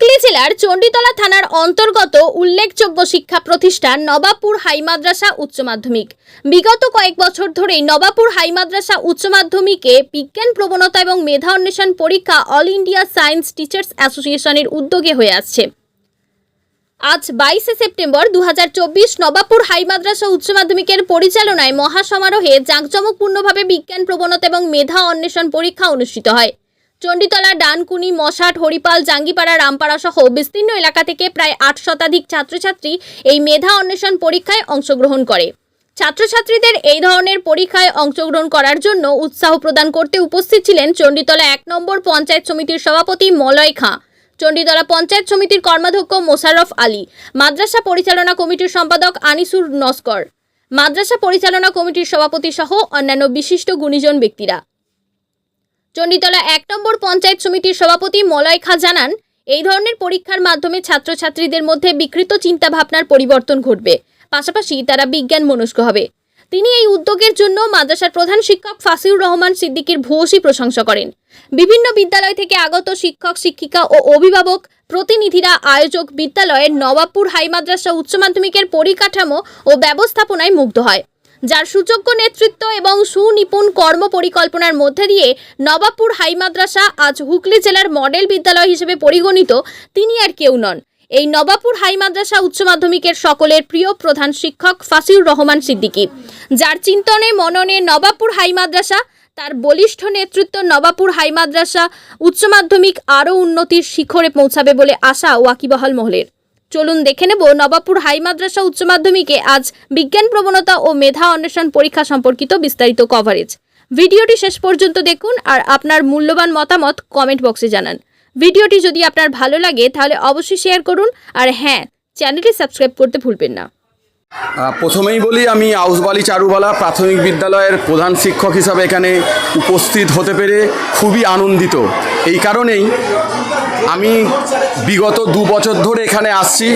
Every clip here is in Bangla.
হুগলি জেলার চণ্ডীতলা থানার অন্তর্গত উল্লেখযোগ্য শিক্ষা প্রতিষ্ঠান নবাবপুর হাই মাদ্রাসা উচ্চ মাধ্যমিক। বিগত কয়েক বছর ধরেই নবাবপুর হাই মাদ্রাসা উচ্চ মাধ্যমিকে বিজ্ঞান প্রবণতা এবং মেধা অন্বেষণ পরীক্ষা অল ইন্ডিয়া সায়েন্স টিচার্স অ্যাসোসিয়েশনের উদ্যোগে হয়ে আসছে। আজ বাইশে সেপ্টেম্বর দু নবাবপুর হাই মাদ্রাসা উচ্চ মাধ্যমিকের পরিচালনায় মহাসমারোহে জাঁকজমকপূর্ণভাবে বিজ্ঞান প্রবণতা এবং মেধা অন্বেষণ পরীক্ষা অনুষ্ঠিত হয়। চণ্ডীতলা ডানকুনি, মশাট, হরিপাল, জাঙ্গিপাড়া, রামপাড়া সহ বিস্তীর্ণ এলাকা থেকে প্রায় আট শতাধিক ছাত্রছাত্রী এই মেধা অন্বেষণ পরীক্ষায় অংশগ্রহণ করে। ছাত্রছাত্রীদের এই ধরনের পরীক্ষায় অংশগ্রহণ করার জন্য উৎসাহ প্রদান করতে উপস্থিত ছিলেন চণ্ডীতলা এক নম্বর পঞ্চায়েত সমিতির সভাপতি মলয় খাঁ, চণ্ডীতলা পঞ্চায়েত সমিতির কর্মাধ্যক্ষ মোশাররফ আলী, মাদ্রাসা পরিচালনা কমিটির সম্পাদক আনিসুর নস্কর, মাদ্রাসা পরিচালনা কমিটির সভাপতি সহ অন্যান্য বিশিষ্ট গুণীজন ব্যক্তিরা। চণ্ডীতলা এক নম্বর পঞ্চায়েত সমিতির সভাপতি মলয় খা জানান, এই ধরনের পরীক্ষার মাধ্যমে ছাত্রছাত্রীদের মধ্যে বিকৃত চিন্তাভাবনার পরিবর্তন ঘটবে। পাশাপাশি তারা বিজ্ঞান মনস্ক হবে। তিনি এই উদ্যোগের জন্য মাদ্রাসার প্রধান শিক্ষক ফাসিউর রহমান সিদ্দিকীর ভূয়সী প্রশংসা করেন। বিভিন্ন বিদ্যালয় থেকে আগত শিক্ষক, শিক্ষিকা ও অভিভাবক, প্রতিনিধিরা আয়োজক বিদ্যালয়ের নবাবপুর হাই মাদ্রাসা উচ্চ মাধ্যমিকের পরিকাঠামো ও ব্যবস্থাপনায় মুগ্ধ হয়। যার সুযোগ্য নেতৃত্ব এবং সুনিপুণ কর্ম পরিকল্পনার মধ্যে দিয়ে নবাবপুর হাই মাদ্রাসা আজ হুগলি জেলার মডেল বিদ্যালয় হিসেবে পরিগণিত, তিনি আর কেউ নন। এই নবাবপুর হাই মাদ্রাসা উচ্চ মাধ্যমিকের সকলের প্রিয় প্রধান শিক্ষক ফাসিউর রহমান সিদ্দিকী। যার চিন্তনে, মননে নবাবপুর হাই মাদ্রাসা, তার বলিষ্ঠ নেতৃত্ব নবাবপুর হাই মাদ্রাসা, উচ্চ মাধ্যমিক আরও উন্নতির শিখরে পৌঁছাবে বলে আশা ওয়াকিবহাল মহলের। চলুন দেখে নেব নবাবপুর হাই মাদ্রাসা উচ্চ মাধ্যমিকে আজ বিজ্ঞান প্রবণতা ও মেধা অন্বেষণ পরীক্ষা সম্পর্কিত বিস্তারিত কভারেজ ভিডিওটি শেষ পর্যন্ত দেখুন আর আপনার মূল্যবান মতামত কমেন্ট বক্সে জানান। ভিডিওটি যদি আপনার ভালো লাগে তাহলে অবশ্যই শেয়ার করুন আর হ্যাঁ চ্যানেলটি সাবস্ক্রাইব করতে ভুলবেন না। প্রথমেই বলি আমি আউসবালি চারুবালা প্রাথমিক বিদ্যালয়ের প্রধান শিক্ষক হিসাবে এখানে উপস্থিত হতে পেরে খুবই আনন্দিত। এই কারণেই আমি বিগত দু বছর ধরে এখানে আসছি।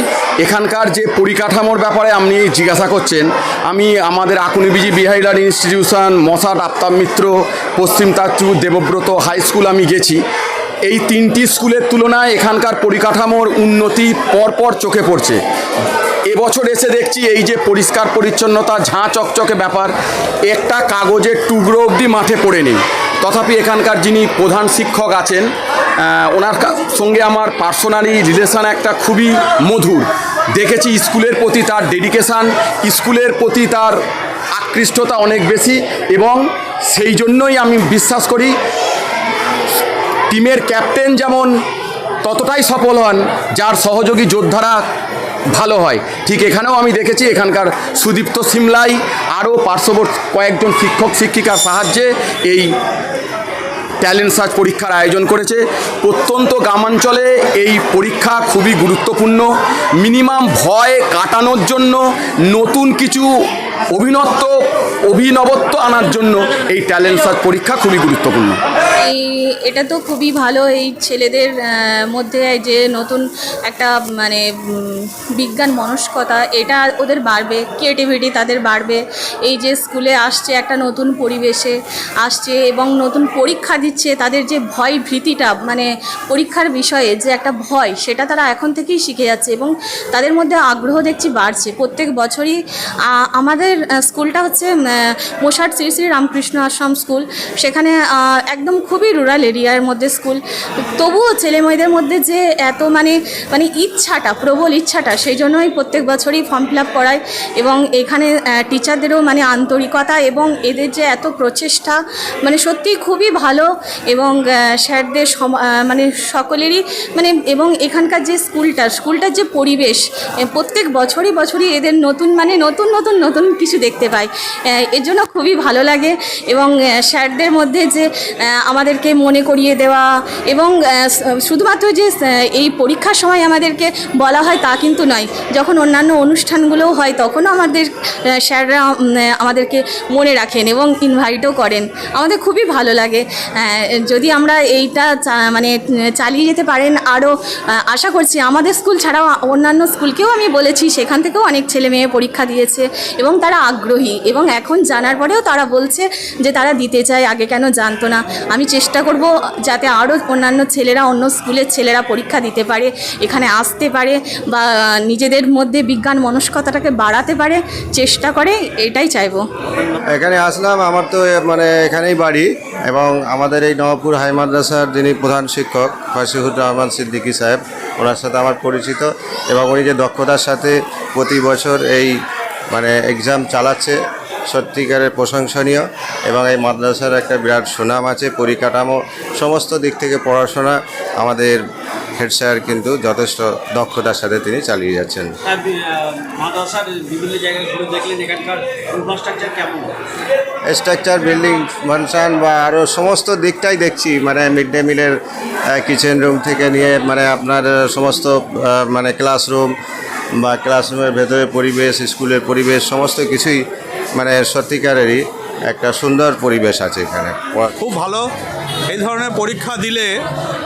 এখানকার যে পরিকাঠামোর ব্যাপারে আপনি জিজ্ঞাসা করছেন, আমি আমাদের আকুনিবিজি বিহাইলার ইনস্টিটিউশন মশাট আফতাব মিত্র, পশ্চিম তাজপুর দেবব্রত হাই স্কুল আমি গেছি। এই তিনটি স্কুলের তুলনায় এখানকার পরিকাঠামোর উন্নতি পরপর চোখে পড়ছে। এবছর এসে দেখছি এই যে পরিষ্কার পরিচ্ছন্নতা, ঝাঁ চকচকে ব্যাপার, একটা কাগজের টুকরো অবধি মাঠে পড়ে নেই তথাপি এখানকার যিনি প্রধান শিক্ষক আছেন ওনার সঙ্গে আমার পার্সোনালি রিলেশন একটা খুবই মধুর। দেখেছি স্কুলের প্রতি তার ডেডিকেশান স্কুলের প্রতি তার আকৃষ্টতা অনেক বেশি এবং সেই জন্যই আমি বিশ্বাস করি, টিমের ক্যাপ্টেন যেমন ততটাই সফল হন, যার সহযোগী যোদ্ধারা ভালো হয়। ঠিক এখানেও আমি দেখেছি, এখানকার সুদীপ্ত সিমলাই আরও পার্শ্ববর্তী কয়েকজন শিক্ষক, শিক্ষিকার সাহায্যে এই ট্যালেন্ট সার্চ পরীক্ষার আয়োজন করেছে। প্রত্যন্ত গ্রামাঞ্চলে এই পরীক্ষা খুবই গুরুত্বপূর্ণ। মিনিমাম ভয় কাটানোর জন্য নতুন কিছু অভিনত্ব অভিনবত্ব আনার জন্য এই ট্যালেন্ট সার্চ পরীক্ষা খুবই গুরুত্বপূর্ণ। এটা তো খুবই ভালো এই ছেলেদের মধ্যে যে নতুন একটা মানে বিজ্ঞান মনস্কতা এটা ওদের বাড়বে ক্রিয়েটিভিটি তাদের বাড়বে। এই যে স্কুলে আসছে একটা নতুন পরিবেশে আসছে এবং নতুন পরীক্ষা দিচ্ছে তাদের যে ভয় ভীতিটা মানে পরীক্ষার বিষয়ে যে একটা ভয় সেটা তারা এখন থেকেই শিখে যাচ্ছে এবং তাদের মধ্যে আগ্রহ দেখছি বাড়ছে। প্রত্যেক বছরই আহ, আমাদের স্কুলটা হচ্ছে মোশাট শ্রী শ্রী রামকৃষ্ণ আশ্রম স্কুল। সেখানে একদম খুবই রুরাল এরিয়ার মধ্যে স্কুল। তবুও ছেলে মেয়েদের মধ্যে যে এত মানে মানে ইচ্ছাটা, প্রবল ইচ্ছাটা, সেই জন্যই প্রত্যেক বছরই ফর্ম ফিল আপ করায় এবং এখানে টিচারদেরও মানে আন্তরিকতা এবং এদের যে এত প্রচেষ্টা মানে সত্যিই খুবই ভালো এবং স্যারদের মানে সকলেরই মানে এবং এখানকার যে স্কুলটা, স্কুলটার যে পরিবেশ প্রত্যেক বছরই বছরই এদের নতুন মানে নতুন নতুন নতুন কিছু দেখতে পাই। এর জন্য খুবই ভালো লাগে এবং স্যারদের মধ্যে যে আমাদেরকে মনে করিয়ে দেওয়া এবং শুধুমাত্র যে এই পরীক্ষার সময় আমাদেরকে বলা হয় তা কিন্তু নয়। যখন অন্যান্য অনুষ্ঠানগুলোও হয় তখনও আমাদের স্যাররা আমাদেরকে মনে রাখেন এবং ইনভাইটও করেন। আমাদের খুবই ভালো লাগে। যদি আমরা এইটা মানে চালিয়ে যেতে পারেন আরও আশা করছি আমাদের স্কুল ছাড়াও অন্যান্য স্কুলকেও আমি বলেছি, সেখান থেকেও অনেক ছেলে মেয়ে পরীক্ষা দিয়েছে এবং তারা আগ্রহী এবং এখন জানার পরেও তারা বলছে যে তারা দিতে চায়, আগে কেন জানতো না। আমি চেষ্টা করব যাতে আরও অন্যান্য ছেলেরা, অন্য স্কুলের ছেলেরা পরীক্ষা দিতে পারে, এখানে আসতে পারে বা নিজেদের মধ্যে বিজ্ঞান মনস্কতাটাকে বাড়াতে পারে। চেষ্টা করে, এটাই চাইব। এখানে আসলাম, আমার তো মানে এখানেই বাড়ি এবং আমাদের এই নবাবপুর হাই মাদ্রাসার যিনি প্রধান শিক্ষক ফাসিহুর রহমান সিদ্দিকী সাহেব, ওনার সাথে আমার পরিচিত এবং উনি যে দক্ষতার সাথে প্রতি বছর এই মানে এক্সাম চালাচ্ছে সত্যিকারের প্রশংসনীয় এবং এই মাদ্রাসার একটা বিরাট সুনাম আছে পরিকাঠামো সমস্ত দিক থেকে পড়াশোনা আমাদের হেড স্যার কিন্তু যথেষ্ট দক্ষতার সাথে তিনি চালিয়ে যাচ্ছেন। আর বি- আহ, মাদ্রাসার বিভিন্ন জায়গায় ঘুরে দেখলেন এখানকার ইনফ্রাস্ট্রাকচার কেমন? স্ট্রাকচার বিল্ডিং ফাংশন বা আরও সমস্ত দিকটাই দেখছি মানে মিড ডে মিলের কিচেন রুম থেকে নিয়ে মানে আপনার সমস্ত মানে ক্লাসরুম বা ক্লাসরুমের ভেতরে পরিবেশ, স্কুলের পরিবেশ, সমস্ত কিছুই মানে সত্যিকারেরই একটা সুন্দর পরিবেশ আছে এখানে। খুব ভালো। এই ধরনের পরীক্ষা দিলে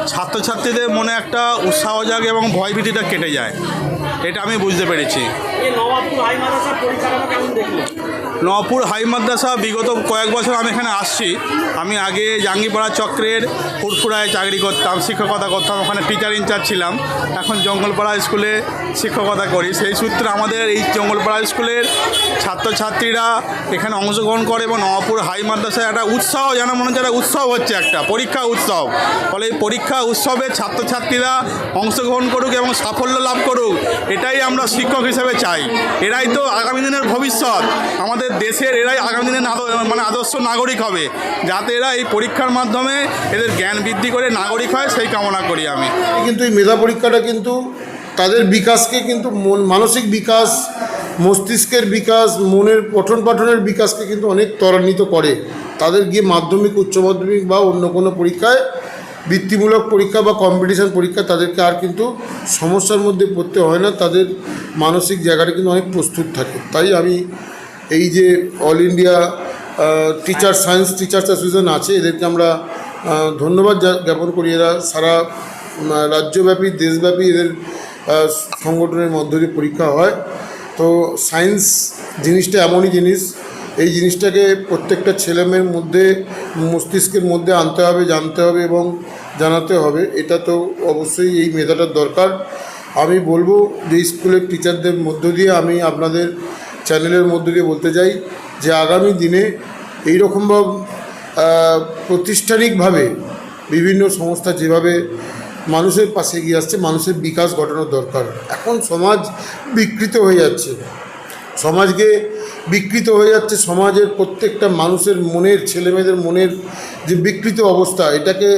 ছাত্রছাত্রীদের মনে একটা উৎসাহ জাগে এবং ভয়ভীতিটা কেটে যায়। এটা আমি বুঝতে পেরেছি। নপুর হাই মাদ্রাসা বিগত কয়েক বছর আমি এখানে আসছি। আমি আগে জাঙ্গিপাড়া চক্রের ফুরফুরায় চাকরি করতাম শিক্ষকতা করতাম ওখানে টিচার ইনচার্জ ছিলাম। এখন জঙ্গলপাড়া স্কুলে শিক্ষকতা করি। সেই সূত্রে আমাদের এই জঙ্গলপাড়া স্কুলের ছাত্রছাত্রীরা এখানে অংশগ্রহণ করে এবং নবাবপুর হাই মাদ্রাসায় একটা উৎসাহ যেন মনে হচ্ছে একটা উৎসব হচ্ছে একটা পরীক্ষা উৎসব। ফলে এই পরীক্ষা উৎসবে ছাত্রছাত্রীরা অংশগ্রহণ করুক এবং সাফল্য লাভ করুক এটাই আমরা শিক্ষক হিসেবে চাই। এরাই তো আগামী দিনের ভবিষ্যৎ। আমাদের দেশের এরাই আগামী দিনের মানে আদর্শ নাগরিক হবে। যাতে এরা এই পরীক্ষার মাধ্যমে এদের জ্ঞান বৃদ্ধি করে নাগরিক হয়, সেই কামনা করি আমি। কিন্তু এই মেধা পরীক্ষাটা কিন্তু তাদের বিকাশকে কিন্তু মন মানসিক বিকাশ, মস্তিষ্কের বিকাশ, মনের পঠন পাঠনের বিকাশকে কিন্তু অনেক ত্বরান্বিত করে। তাদের গিয়ে মাধ্যমিক, উচ্চ মাধ্যমিক বা অন্য কোনো পরীক্ষায় বৃত্তিমূলক পরীক্ষা বা কম্পিটিশান পরীক্ষা তাদেরকে আর কিন্তু সমস্যার মধ্যে পড়তে হয় না। তাদের মানসিক জায়গাটা কিন্তু অনেক প্রস্তুত থাকে। তাই আমি এই যে all India teacher science teachers association আছে, এদেরকে আমরা ধন্যবাদ জ্ঞাপন করি। এরা সারা রাজ্যব্যাপী, দেশব্যাপী এদের সংগঠনের মধ্য দিয়ে পরীক্ষা হয়। তো সায়েন্স জিনিসটা এমনই জিনিস এই জিনিসটাকে প্রত্যেকটা ছেলেমেয়ের মধ্যে, মস্তিষ্কের মধ্যে আনতে হবে, জানতে হবে এবং জানাতে হবে। এটা তো অবশ্যই এই মেধাটার দরকার। আমি বলব যে স্কুলের টিচারদের মধ্য দিয়ে আমি আপনাদের চ্যানেলের মধ্য দিয়ে বলতে চাই যে আগামী দিনে এইরকমভাবে প্রাতিষ্ঠানিকভাবে বিভিন্ন সংস্থা যেভাবে মানুষের পাশে এগিয়ে আসছে, মানুষের বিকাশ ঘটানোর দরকার। এখন সমাজ বিকৃত হয়ে যাচ্ছে। সমাজকে বিকৃত হয়ে যাচ্ছে সমাজের প্রত্যেকটা মানুষের মনের, ছেলেমেয়েদের মনের যে বিকৃত অবস্থা, এটাকে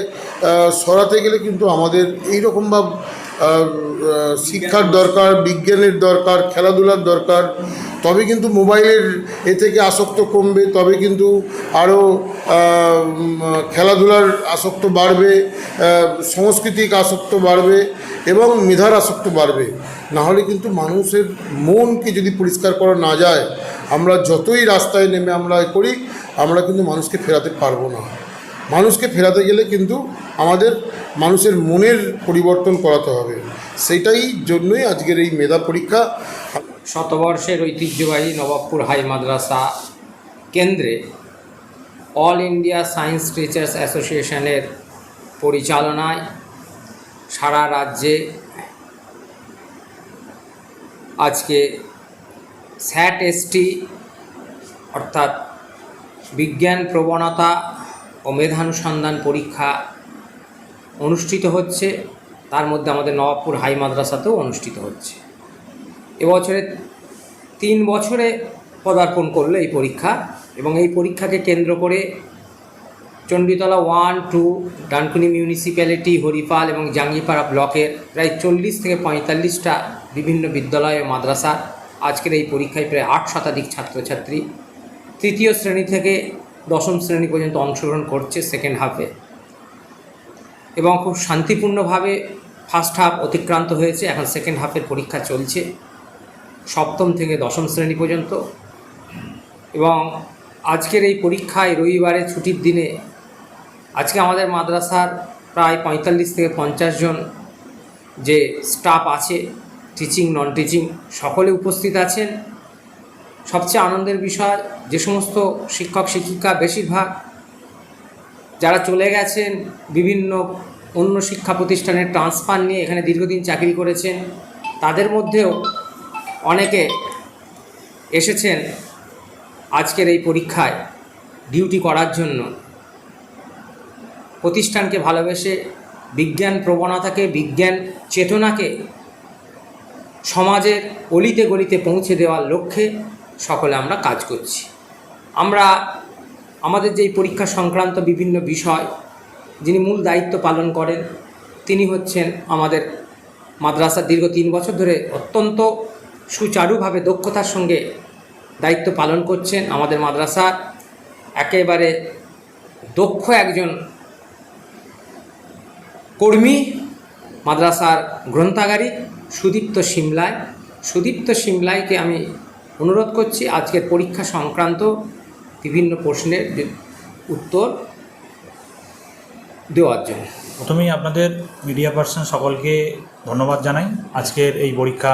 সরাতে গেলে কিন্তু আমাদের এইরকমভাবে শিক্ষার দরকার, বিজ্ঞানের দরকার, খেলাধুলার দরকার, তবে কিন্তু মোবাইলের এ থেকে আসক্ত কমবে, তবে কিন্তু আরও খেলাধুলার আসক্ত বাড়বে সাংস্কৃতিক আসক্ত বাড়বে এবং মেধার আসক্ত বাড়বে। নাহলে কিন্তু মানুষের মনকে যদি পরিষ্কার করা না যায়, আমরা যতই রাস্তায় নেমে আমরা করি, আমরা কিন্তু মানুষকে ফেরাতে পারব না। মানুষকে ফেরাতে গেলে কিন্তু আমাদের মানুষের মনের পরিবর্তন করাতে হবে। সেইটাই জন্যই আজকের এই মেধা পরীক্ষা। শতবর্ষের ঐতিহ্যবাহী নবাবপুর হাই মাদ্রাসা কেন্দ্রে অল ইন্ডিয়া সায়েন্স টিচার্স অ্যাসোসিয়েশনের পরিচালনায় সারা রাজ্যে আজকে স্যাট এসটি অর্থাৎ বিজ্ঞান প্রবণতা ও মেধানুসন্ধান পরীক্ষা অনুষ্ঠিত হচ্ছে। তার মধ্যে আমাদের নবাবপুর হাই মাদ্রাসাতেও অনুষ্ঠিত হচ্ছে। এবছরে তিন বছরে পদার্পণ করল এই পরীক্ষা এবং এই পরীক্ষাকে কেন্দ্র করে Chanditala one, two, Dankuni municipality, Haripal এবং জাঙ্গিপাড়া ব্লকের প্রায় চল্লিশ থেকে পঁয়তাল্লিশটা বিভিন্ন বিদ্যালয় ও মাদ্রাসা আজকের এই পরীক্ষায় প্রায় আট শতাধিক ছাত্রছাত্রী। তৃতীয় শ্রেণি থেকে দশম শ্রেণি পর্যন্ত অংশগ্রহণ করছে সেকেন্ড হাফে এবং খুব শান্তিপূর্ণভাবে ফার্স্ট হাফ অতিক্রান্ত হয়েছে, এখন সেকেন্ড হাফের পরীক্ষা চলছে, সপ্তম থেকে দশম শ্রেণি পর্যন্ত। এবং আজকের এই পরীক্ষায় রবিবারে ছুটির দিনে আজকে আমাদের মাদ্রাসার প্রায় পঁয়তাল্লিশ থেকে পঞ্চাশ জন যে স্টাফ আছে টিচিং নন টিচিং সকলে উপস্থিত আছেন। সবচেয়ে আনন্দের বিষয়, যে সমস্ত শিক্ষক, শিক্ষিকা বেশিরভাগ যারা চলে গেছেন, বিভিন্ন অন্য শিক্ষা প্রতিষ্ঠানের ট্রান্সফার নিয়ে এখানে দীর্ঘদিন চাকরি করেছেন, তাদের মধ্যেও অনেকে এসেছেন আজকের এই পরীক্ষায় ডিউটি করার জন্য। প্রতিষ্ঠানকে ভালোবেসে বিজ্ঞান প্রবণতাকে, বিজ্ঞান চেতনাকে সমাজের অলিতে গলিতে পৌঁছে দেওয়ার লক্ষ্যে সকলে আমরা কাজ করছি। আমরা আমাদের যেই পরীক্ষা সংক্রান্ত বিভিন্ন বিষয়, যিনি মূল দায়িত্ব পালন করেন, তিনি হচ্ছেন আমাদের মাদ্রাসার দীর্ঘ তিন বছর ধরে অত্যন্ত সুচারুভাবে দক্ষতার সঙ্গে দায়িত্ব পালন করছেন। আমাদের মাদ্রাসার একেবারে দক্ষ একজন কর্মী, মাদ্রাসার গ্রন্থাগারিক সুদীপ্ত সিমলায়। সুদীপ্ত সিমলাইকে আমি অনুরোধ করছি, আজকের পরীক্ষা সংক্রান্ত বিভিন্ন প্রশ্নের উত্তর দেওয়ার জন্য। প্রথমেই আপনাদের মিডিয়া পার্সন সকলকে ধন্যবাদ জানাই। আজকের এই পরীক্ষা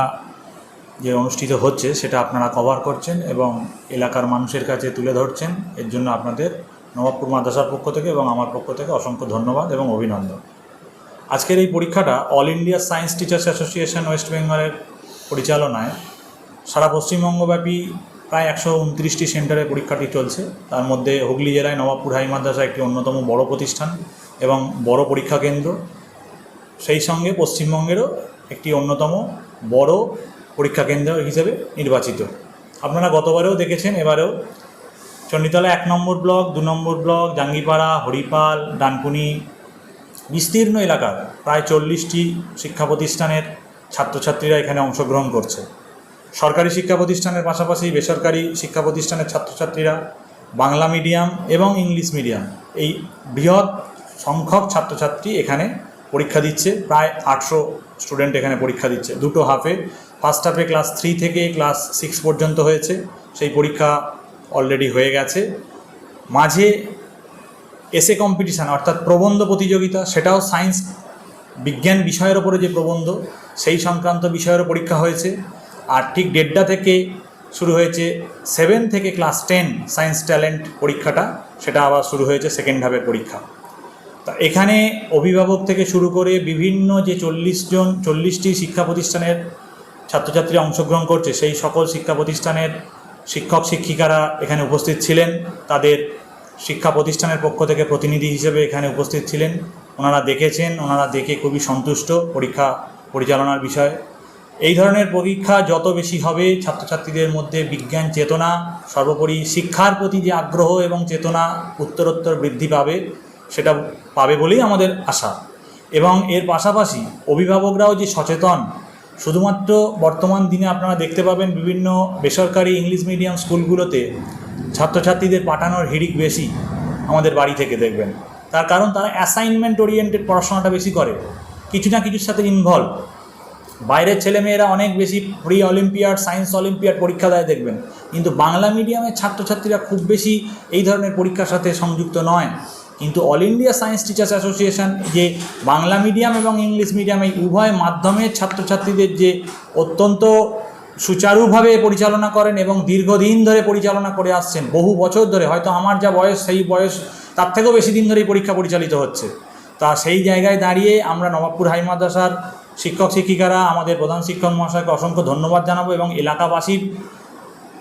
যে অনুষ্ঠিত হচ্ছে, সেটা আপনারা কভার করছেন এবং এলাকার মানুষের কাছে তুলে ধরছেন। এর জন্য আপনাদের নবাবপুর মাদ্রাসার পক্ষ থেকে এবং আমার পক্ষ থেকে অসংখ্য ধন্যবাদ এবং অভিনন্দন। আজকের এই পরীক্ষাটা all India science teachers association west বেঙ্গলের পরিচালনায় সারা পশ্চিমবঙ্গব্যাপী প্রায় একশো উনত্রিশটি সেন্টারে পরীক্ষাটি চলছে। তার মধ্যে হুগলি জেলায় নবাবপুর হাই মাদ্রাসা একটি অন্যতম বড় প্রতিষ্ঠান এবং বড় পরীক্ষা কেন্দ্র। সেই সঙ্গে পশ্চিমবঙ্গেরও একটি অন্যতম বড় পরীক্ষা কেন্দ্র হিসেবে নির্বাচিত। আপনারা গতবারেও দেখেছেন, এবারেও। চণ্ডীতলা এক নম্বর ব্লক, দু নম্বর ব্লক, জাঙ্গিপাড়া, হরিপাল, ডানকুনি বিস্তীর্ণ এলাকার প্রায় চল্লিশটি শিক্ষা প্রতিষ্ঠানের ছাত্রছাত্রীরা এখানে অংশগ্রহণ করছে। সরকারি শিক্ষা প্রতিষ্ঠানের পাশাপাশি বেসরকারি শিক্ষা প্রতিষ্ঠানের ছাত্রছাত্রীরা, বাংলা মিডিয়াম এবং ইংলিশ মিডিয়াম, এই বৃহৎ সংখ্যক ছাত্রছাত্রী এখানে পরীক্ষা দিচ্ছে। প্রায় আটশো স্টুডেন্ট এখানে পরীক্ষা দিচ্ছে। দুটো হাফে। ফার্স্ট হাফে ক্লাস থ্রি থেকে ক্লাস সিক্স পর্যন্ত হয়েছে। সেই পরীক্ষা অলরেডি হয়ে গেছে। মাঝে এসে কম্পিটিশান অর্থাৎ প্রবন্ধ প্রতিযোগিতা, সেটাও সায়েন্স বিজ্ঞান বিষয়ের ওপরে যে প্রবন্ধ, সেই সংক্রান্ত বিষয়েরও পরীক্ষা হয়েছে। আর ঠিক দেড়টা থেকে শুরু হয়েছে সেভেন থেকে ক্লাস টেন সায়েন্স ট্যালেন্ট পরীক্ষাটা, সেটা আবার শুরু হয়েছে সেকেন্ড হাফের পরীক্ষা। তা এখানে অভিভাবক থেকে শুরু করে বিভিন্ন যে চল্লিশ জন, চল্লিশটি শিক্ষা প্রতিষ্ঠানের ছাত্রছাত্রীরা অংশগ্রহণ করছে, সেই সকল শিক্ষা প্রতিষ্ঠানের শিক্ষক, শিক্ষিকারা এখানে উপস্থিত ছিলেন। তাদের শিক্ষা প্রতিষ্ঠানের পক্ষ থেকে প্রতিনিধি হিসেবে এখানে উপস্থিত ছিলেন। ওনারা দেখেছেন, ওনারা দেখে খুবই সন্তুষ্ট পরীক্ষা পরিচালনার বিষয়ে। এই ধরনের পরীক্ষা যত বেশি হবে, ছাত্রছাত্রীদের মধ্যে বিজ্ঞান চেতনা, সর্বোপরি শিক্ষার প্রতি যে আগ্রহ এবং চেতনা উত্তরোত্তর বৃদ্ধি পাবে, সেটা পাবে বলেই আমাদের আশা। এবং এর পাশাপাশি অভিভাবকরাও যে সচেতন, শুধুমাত্র বর্তমান দিনে আপনারা দেখতে পাবেন বিভিন্ন বেসরকারি ইংলিশ মিডিয়াম স্কুলগুলোতে ছাত্রছাত্রীদের পাঠানোর হিড়িক বেশি আমাদের বাড়ি থেকে দেখবেন। তার কারণ তারা অ্যাসাইনমেন্ট ওরিয়েন্টেড পড়াশোনাটা বেশি করে। কিছু না কিছুর সাথে ইনভলভ বাইরের ছেলেমেয়েরা অনেক বেশি প্রি অলিম্পিয়াড সায়েন্স অলিম্পিয়াড পরীক্ষা দেয় দেখবেন। কিন্তু বাংলা মিডিয়ামের ছাত্রছাত্রীরা খুব বেশি এই ধরনের পরীক্ষার সাথে সংযুক্ত নয়। কিন্তু all India science teachers association যে বাংলা মিডিয়াম এবং ইংলিশ মিডিয়াম এই উভয় মাধ্যমের ছাত্রছাত্রীদের যে অত্যন্ত সুচারুভাবে পরিচালনা করেন এবং দীর্ঘদিন ধরে পরিচালনা করে আসছেন, বহু বছর ধরে, হয়তো আমার যা বয়স, সেই বয়স, তার থেকেও বেশি দিন ধরে এই পরীক্ষা পরিচালিত হচ্ছে। তা সেই জায়গায় দাঁড়িয়ে আমরা নবাবপুর হাই মাদ্রাসার শিক্ষক শিক্ষিকারা, আমাদের প্রধান শিক্ষক মহাশয়কে অসংখ্য ধন্যবাদ জানাব এবং এলাকাবাসীর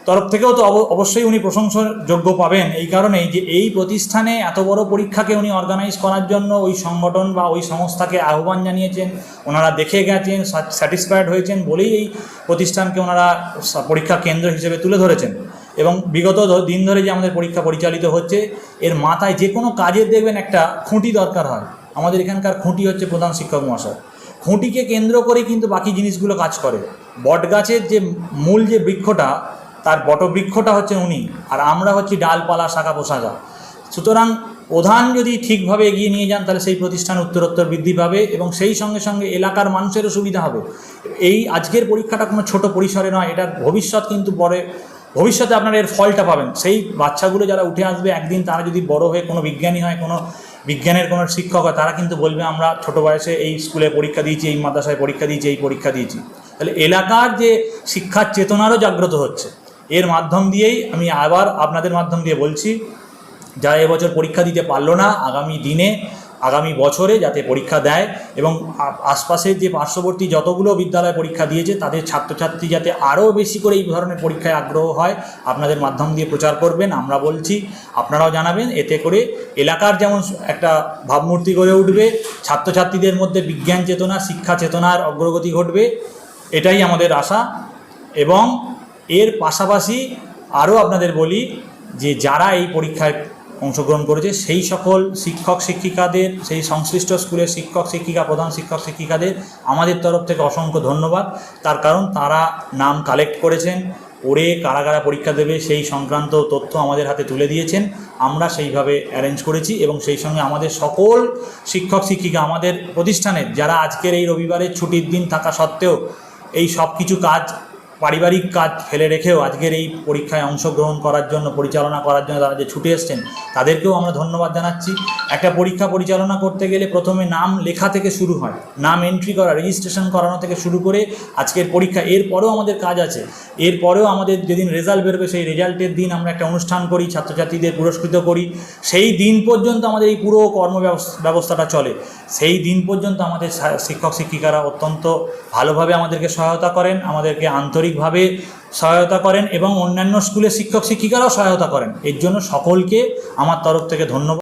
তরফ থেকেও তো অব- অবশ্যই উনি প্রশংসার যোগ্য পাবেন। এই কারণেই যে এই প্রতিষ্ঠানে এত বড় পরীক্ষাকে উনি অর্গানাইজ করার জন্য ওই সংগঠন বা ওই সংস্থাকে আহ্বান জানিয়েছেন, ওনারা দেখে গেছেন স্যাটিসফাইড হয়েছেন বলেই এই প্রতিষ্ঠানকে ওনারা পরীক্ষা কেন্দ্র হিসেবে তুলে ধরেছেন। এবং বিগত দিন ধরে যে আমাদের পরীক্ষা পরিচালিত হচ্ছে, এর মাথায় যে কোনো কাজের দেখবেন একটা খুঁটি দরকার হয়। আমাদের এখানকার খুঁটি হচ্ছে প্রধান শিক্ষক মহাশয়। খুঁটিকে কেন্দ্র করে কিন্তু বাকি জিনিসগুলো কাজ করে। বটগাছের যে মূল যে বৃক্ষটা, তার বটবৃক্ষটা হচ্ছে উনি, আর আমরা হচ্ছি ডালপালা, শাখা পোশাকা সুতরাং প্রধান যদি ঠিকভাবে এগিয়ে নিয়ে যান, তাহলে সেই প্রতিষ্ঠান উত্তরোত্তর বৃদ্ধি পাবে এবং সেই সঙ্গে সঙ্গে এলাকার মানুষেরও সুবিধা হবে। এই আজকের পরীক্ষাটা কোনো ছোট পরিসরে নয়, এটার ভবিষ্যৎ কিন্তু পরে, ভবিষ্যতে আপনারা এর ফলটা পাবেন। সেই বাচ্চাগুলো যারা উঠে আসবে একদিন, তারা যদি বড় হয়ে কোনো বিজ্ঞানী হয়, কোনো বিজ্ঞানের কোনো শিক্ষক হয়, তারা কিন্তু বলবে, আমরা ছোট বয়সে এই স্কুলে পরীক্ষা দিয়েছি, এই মাদ্রাসায় পরীক্ষা দিয়েছি, এই পরীক্ষা দিয়েছি। তাহলে এলাকার যে শিক্ষার চেতনারও জাগ্রত হচ্ছে। এর মাধ্যম দিয়েই আমি আবার আপনাদের মাধ্যম দিয়ে বলছি, যারা এবছর পরীক্ষা দিতে পারল না, আগামী দিনে আগামী বছরে যাতে পরীক্ষা দেয় এবং আশপাশের যে পার্শ্ববর্তী যতগুলো বিদ্যালয় পরীক্ষা দিয়েছে, তাদের ছাত্রছাত্রী যাতে আরও বেশি করে এই ধরনের পরীক্ষায় আগ্রহ হয়, আপনাদের মাধ্যম দিয়ে প্রচার করবেন। আমরা বলছি, আপনারাও জানাবেন, এতে করে এলাকার যেমন একটা ভাবমূর্তি গড়ে উঠবে, ছাত্রছাত্রীদের মধ্যে বিজ্ঞান চেতনা, শিক্ষা চেতনার অগ্রগতি ঘটবে, এটাই আমাদের আশা। এবং এর পাশাপাশি আরও আপনাদের বলি যে, যারা এই পরীক্ষায় অংশগ্রহণ করেছে। সেই সকল শিক্ষক, শিক্ষিকাদের, সেই সংশ্লিষ্ট স্কুলের শিক্ষক, শিক্ষিকা, প্রধান শিক্ষক, শিক্ষিকাদের আমাদের তরফ থেকে অসংখ্য ধন্যবাদ। তার কারণ তারা নাম কালেক্ট করেছেন ওরে কারা কারা পরীক্ষা দেবে, সেই সংক্রান্ত তথ্য আমাদের হাতে তুলে দিয়েছেন। আমরা সেইভাবে অ্যারেঞ্জ করেছি এবং সেই সঙ্গে আমাদের সকল শিক্ষক, শিক্ষিকা আমাদের প্রতিষ্ঠানের যারা আজকের এই রবিবারের ছুটির দিন থাকা সত্ত্বেও এই সব কিছু কাজ পারিবারিক কাজ ফেলে রেখেও আজকের এই পরীক্ষায় অংশগ্রহণ করার জন্য, পরিচালনা করার জন্য তারা যে ছুটে এসছেন, তাদেরকেও আমরা ধন্যবাদ জানাচ্ছি। একটা পরীক্ষা পরিচালনা করতে গেলে প্রথমে নাম লেখা থেকে শুরু হয়, নাম এন্ট্রি করা রেজিস্ট্রেশন করানো থেকে শুরু করে আজকের পরীক্ষা। এরপরেও আমাদের কাজ আছে। এরপরেও আমাদের যেদিন রেজাল্ট বেরোবে, সেই রেজাল্টের দিন আমরা একটা অনুষ্ঠান করি, ছাত্রছাত্রীদের পুরস্কৃত করি। সেই দিন পর্যন্ত আমাদের এই পুরো কর্ম ব্যবস- ব্যবস্থাটা চলে। সেই দিন পর্যন্ত আমাদের শিক্ষক শিক্ষিকারা অত্যন্ত ভালোভাবে আমাদেরকে সহায়তা করেন, আমাদেরকে আন্তরিকভাবে সহায়তা করেন এবং অন্যান্য স্কুলের শিক্ষক শিক্ষিকারাও সহায়তা করেন। এর জন্য সকলকে আমার তরফ থেকে ধন্যবাদ।